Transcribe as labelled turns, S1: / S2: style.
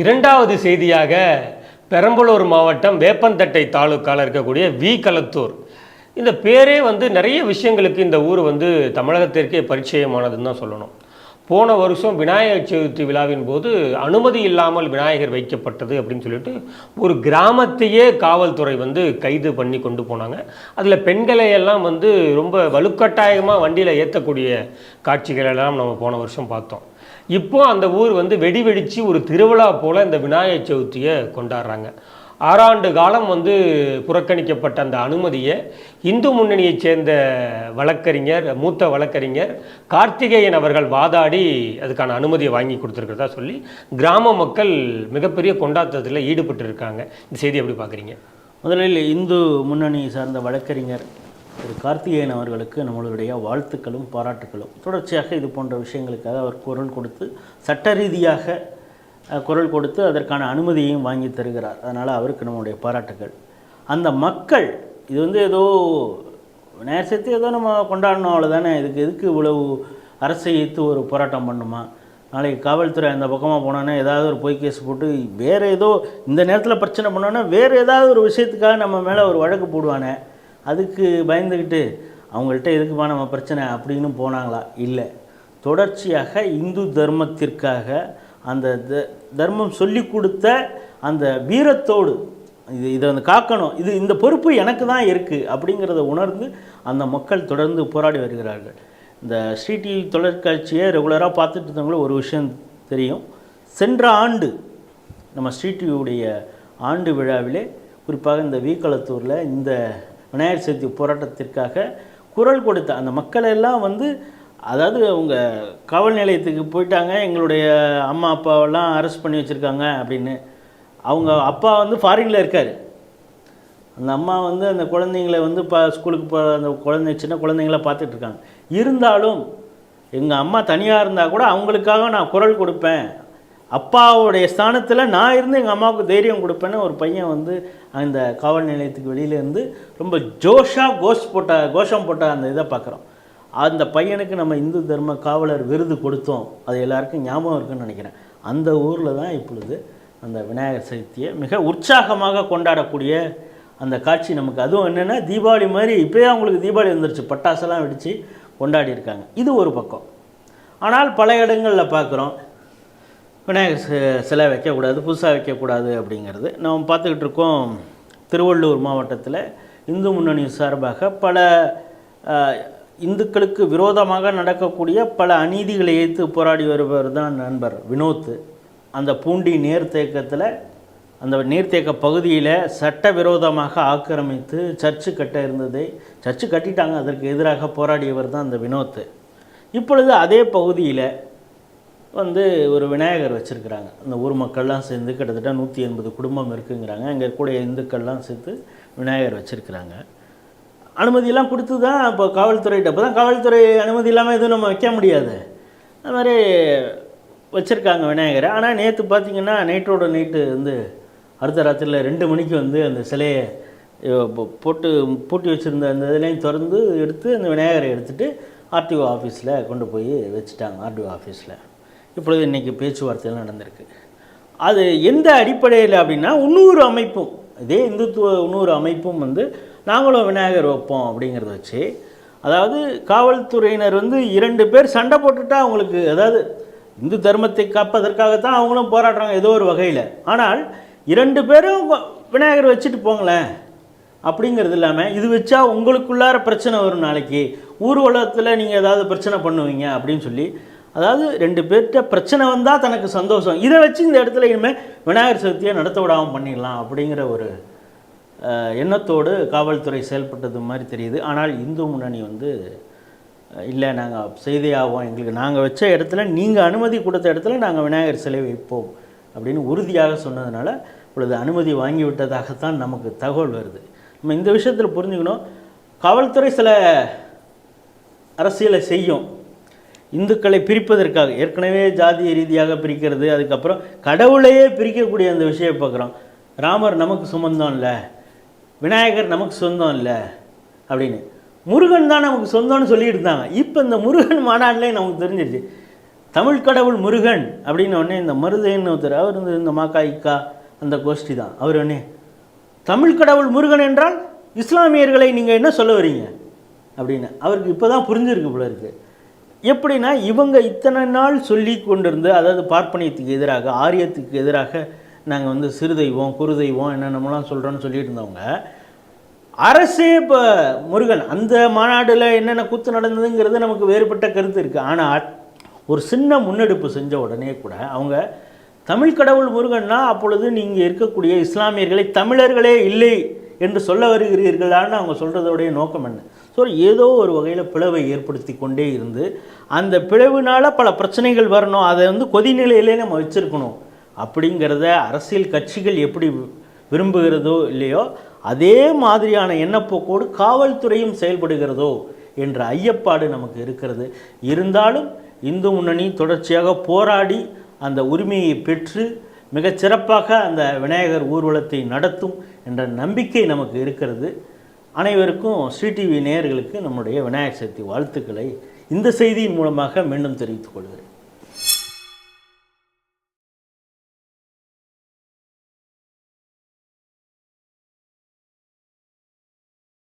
S1: இரண்டாவது செய்தியாக பெரம்பலூர் மாவட்டம் வேப்பந்தட்டை தாலுக்காவில் இருக்கக்கூடிய வி. கலத்தூர். இந்த பேரே வந்து நிறைய விஷயங்களுக்கு இந்த ஊர் வந்து தமிழகத்திற்கே பரிச்சயமானதுன்னு தான் சொல்லணும். போன வருஷம் விநாயகர் சதுர்த்தி விழாவின் போது அனுமதி இல்லாமல் விநாயகர் வைக்கப்பட்டது அப்படின்னு சொல்லிட்டு ஒரு கிராமத்தையே காவல்துறை வந்து கைது பண்ணி கொண்டு போனாங்க. அதில் பெண்களை எல்லாம் வந்து ரொம்ப வலுக்கட்டாயமாக வண்டியில் ஏற்றக்கூடிய காட்சிகளெல்லாம் நம்ம போன வருஷம் பார்த்தோம். இப்போ அந்த ஊர் வந்து வெடி வெடித்து ஒரு திருவிழா போல் இந்த விநாயகர் சதுர்த்தியை கொண்டாடுறாங்க. ஆறாண்டு காலம் வந்து புறக்கணிக்கப்பட்ட அந்த அனுமதியை இந்து முன்னணியைச் சேர்ந்த வழக்கறிஞர் மூத்த வழக்கறிஞர் கார்த்திகேயன் அவர்கள் வாதாடி அதுக்கான அனுமதியை வாங்கி கொடுத்துருக்கிறதா சொல்லி கிராம மக்கள் மிகப்பெரிய கொண்டாட்டத்தில் ஈடுபட்டு இருக்காங்க இந்த செய்தி எப்படி பார்க்குறீங்க?
S2: முதலில் இந்து முன்னணி சார்ந்த வழக்கறிஞர் திரு கார்த்திகேயன் அவர்களுக்கு நம்மளுடைய வாழ்த்துக்களும் பாராட்டுக்களும். தொடர்ச்சியாக இது போன்ற விஷயங்களுக்காக அவர் குரல் கொடுத்து சட்ட ரீதியாக குரல் கொடுத்து அதற்கான அனுமதியையும் வாங்கி தருகிறார். அதனால் அவருக்கு நம்முடைய பாராட்டுக்கள். அந்த மக்கள் இது வந்து ஏதோ விநாயகர் சதுர்த்தி ஏதோ நம்ம கொண்டாடணும் அவ்வளோதானே இதுக்கு எதுக்கு இவ்வளவு அரசை ஈர்த்து ஒரு போராட்டம் பண்ணுமா? நாளைக்கு காவல்துறை அந்த பக்கமாக போனோன்னா ஏதாவது ஒரு பொய் கேஸ் போட்டு வேறு ஏதோ இந்த நேரத்தில் பிரச்சனை பண்ணோன்னா வேறு ஏதாவது ஒரு விஷயத்துக்காக நம்ம மேலே ஒரு வழக்கு போடுவானே. அதுக்கு பயந்துக்கிட்டு அவங்கள்ட்ட எதுக்குமா நம்ம பிரச்சனை? அப்படின்னு போனாங்களா? இல்லை. தொடர்ச்சியாக இந்து தர்மத்திற்காக அந்த த- தர்மம் சொல்லி கொடுத்த அந்த வீரத்தோடு இது இதை வந்து காக்கணும் இது இந்த பொறுப்பு எனக்கு தான் இருக்குது அப்படிங்கிறத உணர்ந்து அந்த மக்கள் தொடர்ந்து போராடி வருகிறார்கள். இந்த ஸ்ரீ டிவி தொலைக்காட்சியை ரெகுலராக பார்த்துட்டு இருந்தவங்களும் ஒரு விஷயம் தெரியும். சென்ற ஆண்டு நம்ம ஸ்ரீ டிவியுடைய ஆண்டு விழாவிலே குறிப்பாக இந்த வீக்களத்தூரில் இந்த விநாயகர் சதுர்த்தி போராட்டத்திற்காக குரல் கொடுத்த அந்த மக்கள் எல்லாம் வந்து அதாவது அவங்க காவல் நிலையத்துக்கு போயிட்டாங்க எங்களுடைய அம்மா அப்பாவெல்லாம் அரெஸ்ட் பண்ணி வச்சுருக்காங்க அப்படின்னு. அவங்க அப்பா வந்து ஃபாரினில் இருக்கார். அந்த அம்மா வந்து அந்த குழந்தைங்கள வந்து இப்போ ஸ்கூலுக்கு போ அந்த குழந்தை சின்ன குழந்தைங்கள பார்த்துட்ருக்காங்க இருந்தாலும் எங்கள் அம்மா தனியாக இருந்தால் கூட அவங்களுக்காக நான் குரல் கொடுப்பேன் அப்பாவுடைய ஸ்தானத்தில் நான் இருந்து எங்கள் அம்மாவுக்கு தைரியம் கொடுப்பேன்னு ஒரு பையன் வந்து அந்த காவல் நிலையத்துக்கு வெளியிலேருந்து ரொம்ப ஜோஷாக கோஷ் போட்ட கோஷம் போட்ட அந்த இதை பார்க்குறோம் அந்த பையனுக்கு நம்ம இந்து தர்ம காவலர் விருது கொடுத்தோம். அது எல்லாருக்கும் ஞாபகம் இருக்குன்னு நினைக்கிறேன். அந்த ஊரில் தான் இப்பொழுது அந்த விநாயகர் சதுர்த்தியை மிக உற்சாகமாக கொண்டாடக்கூடிய அந்த காட்சி நமக்கு. அதுவும் என்னென்னா தீபாவளி மாதிரி இப்போயே அவங்களுக்கு தீபாவளி வந்துருச்சு. பட்டாசெல்லாம் வெடித்து கொண்டாடி இருக்காங்க. இது ஒரு பக்கம். ஆனால் பல இடங்களில் பார்க்குறோம். விநாயகர் சிலை வைக்கக்கூடாது புதுசாக வைக்கக்கூடாது அப்படிங்கிறது. நாம் பார்த்துக்கிட்டு இருக்கோம் திருவள்ளூர் மாவட்டத்தில் இந்து முன்னணி சார்பாக பல இந்துக்களுக்கு விரோதமாக நடக்கக்கூடிய பல அநீதிகளை எதிர்த்து போராடி வருபவர் தான் நண்பர் வினோத். அந்த பூண்டி நீர்த்தேக்கத்தில் அந்த நீர்த்தேக்க பகுதியில் சட்டவிரோதமாக ஆக்கிரமித்து சர்ச்சு கட்ட இருந்ததை சர்ச்சு கட்டிட்டாங்க அதற்கு எதிராக போராடியவர் தான் அந்த வினோத். இப்பொழுது அதே பகுதியில் வந்து ஒரு விநாயகர் வச்சுருக்கிறாங்க. அந்த ஊர் மக்கள்லாம் சேர்ந்து கிட்டத்தட்ட நூற்றி எண்பது குடும்பம் இருக்குங்கிறாங்க. அங்கே கூட இந்துக்கள்லாம் சேர்த்து விநாயகர் வச்சுருக்கிறாங்க. அனுமதியெல்லாம் கொடுத்து தான் இப்போ காவல்துறையிட்ட அப்போ தான் காவல்துறை அனுமதி இல்லாமல் எதுவும் நம்ம வைக்க முடியாது. அது மாதிரி வச்சுருக்காங்க விநாயகரை. ஆனால் நேற்று பார்த்தீங்கன்னா நைட்டோட நைட்டு வந்து அடுத்த ராத்திரியில் ரெண்டு மணிக்கு வந்து அந்த சிலையை போட்டு பூட்டி வச்சுருந்த அந்த இதுலேயும் திறந்து எடுத்து அந்த விநாயகரை எடுத்துகிட்டு ஆர்டிஓ ஆஃபீஸில் கொண்டு போய் வச்சுட்டாங்க. ஆர்டிஓ ஆஃபீஸில் இப்பொழுது இன்றைக்கி பேச்சுவார்த்தைகள் நடந்திருக்கு. அது எந்த அடிப்படையில் அப்படின்னா இன்னொரு அமைப்பும் இதே இந்துத்துவ இன்னொரு அமைப்பும் வந்து நாங்களும் விநாயகர் வைப்போம் அப்படிங்கிறத வச்சு அதாவது காவல்துறையினர் வந்து இரண்டு பேர் சண்டை போட்டுட்டா அவங்களுக்கு அதாவது இந்து தர்மத்தை காப்பதற்காகத்தான் அவங்களும் போராடுறாங்க ஏதோ ஒரு வகையில். ஆனால் இரண்டு பேரும் விநாயகர் வச்சுட்டு போங்களேன். அப்படிங்கிறது இல்லாமல் இது வச்சா உங்களுக்குள்ளார பிரச்சனை வரும் நாளைக்கு. ஊர்வலத்தில் நீங்கள் ஏதாவது பிரச்சனை பண்ணுவீங்க அப்படின்னு சொல்லி அதாவது ரெண்டு பேர்கிட்ட பிரச்சனை வந்தால் தனக்கு சந்தோஷம். இதை வச்சு இந்த இடத்துல இனிமேல் விநாயகர் சதுர்த்தியை நடத்த விடாமல் பண்ணிடலாம் அப்படிங்கிற ஒரு எண்ணத்தோடு காவல்துறை செயல்பட்டது மாதிரி தெரியுது. ஆனால் இந்து முன்னணி வந்து இல்லை நாங்கள் செய்தே ஆவோம். எங்களுக்கு நாங்கள் வச்ச இடத்துல நீங்கள் அனுமதி கொடுத்த இடத்துல நாங்கள் விநாயகர் சிலை வைப்போம் அப்படின்னு உறுதியாக சொன்னதுனால இப்பொழுது அனுமதி வாங்கிவிட்டதாகத்தான் நமக்கு தகவல் வருது. நம்ம இந்த விஷயத்தில் புரிஞ்சுக்கணும். காவல்துறை சில அரசியலை செய்யும். இந்துக்களை பிரிப்பதற்காக ஏற்கனவே ஜாதிய ரீதியாக பிரிக்கிறது அதுக்கப்புறம் கடவுளையே பிரிக்கக்கூடிய அந்த விஷயம் பார்க்குறோம். ராமர் நமக்கு சுமந்தம் இல்லை விநாயகர் நமக்கு சொந்தம் இல்லை அப்படின்னு. முருகன் தான் நமக்கு சொந்தம்னு சொல்லிட்டு இருந்தாங்க. இப்போ இந்த முருகன் மாநாட்டிலே நமக்கு தெரிஞ்சிருச்சு. தமிழ் கடவுள் முருகன் அப்படின்னு உடனே இந்த மருதைன்னு ஒருத்தர் அவர் வந்து இந்த மாக்கா இக்கா அந்த கோஷ்டி தான். அவர் உடனே தமிழ் கடவுள் முருகன் என்றால் இஸ்லாமியர்களை நீங்கள் என்ன சொல்ல வரீங்க? அப்படின்னு. அவருக்கு இப்போ தான் புரிஞ்சிருக்கு போல இருக்குது எப்படின்னா இவங்க இத்தனை நாள் சொல்லி கொண்டிருந்து அதாவது பார்ப்பனியத்துக்கு எதிராக ஆரியத்துக்கு எதிராக நாங்கள் வந்து சிறுதெய்வம் குருதெய்வம் என்னென்னலாம் என்னென்னமெல்லாம் சொல்கிறோன்னு சொல்லிட்டு இருந்தவங்க அரசே இப்போ முருகன் அந்த மாநாடில் என்னென்ன கூத்து நடந்ததுங்கிறது நமக்கு வேறுபட்ட கருத்து இருக்குது ஆனால் ஒரு சின்ன முன்னெடுப்பு செஞ்ச உடனே கூட அவங்க தமிழ் கடவுள் முருகன்னா அப்பொழுது நீங்கள் இருக்கக்கூடிய இஸ்லாமியர்களை தமிழர்களே இல்லை என்று சொல்ல வருகிறீர்களான்னு அவங்க சொல்கிறதோடைய நோக்கம் என்ன? ஸோ ஏதோ ஒரு வகையில் பிளவை ஏற்படுத்தி கொண்டே இருந்து அந்த பிளவுனால் பல பிரச்சனைகள் வரணும். அதை வந்து கொதிநிலையிலே நம்ம வச்சுருக்கணும். அப்படிங்கிறத அரசியல் கட்சிகள் எப்படி விரும்புகிறதோ இல்லையோ அதே மாதிரியான எண்ணப்போக்கோடு காவல்துறையும் செயல்படுகிறதோ என்ற ஐயப்பாடு நமக்கு இருக்கிறது. இருந்தாலும் இந்து முன்னணி தொடர்ச்சியாக போராடி அந்த உரிமையை பெற்று மிகச்சிறப்பாக அந்த விநாயகர் ஊர்வலத்தை நடத்தும் என்ற நம்பிக்கை நமக்கு இருக்கிறது. அனைவருக்கும் ஸ்ரீ டிவி நேயர்களுக்கு நம்முடைய விநாயகர் சதுர்த்தி வாழ்த்துக்களை இந்த செய்தியின் மூலமாக மீண்டும் தெரிவித்துக் கொள்கிறேன்.